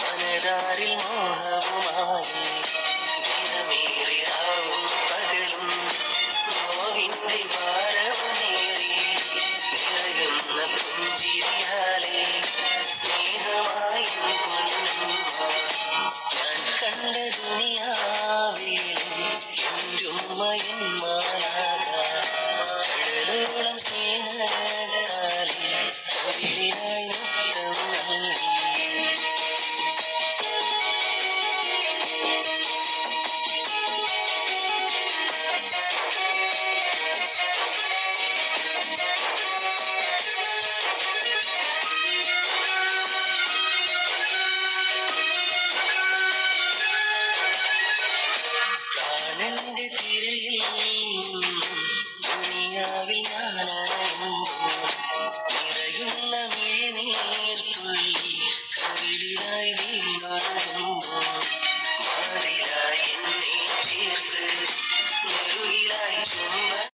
മനതാരിൽ മോഹവുമായി ദിനമേറിയാവും പകലും. സ്നേഹമായി കണ്ട കടലിന്റെ തിരയിൽ ദുനിയാവിൽ നിറയുന്ന മിഴിനീർത്തുള്ളി കവിളിലായി വീണൊഴുകുമ്പോൾ മാറിലായി എന്നെ ചേർത്ത് നെറുകിലായി ചുമ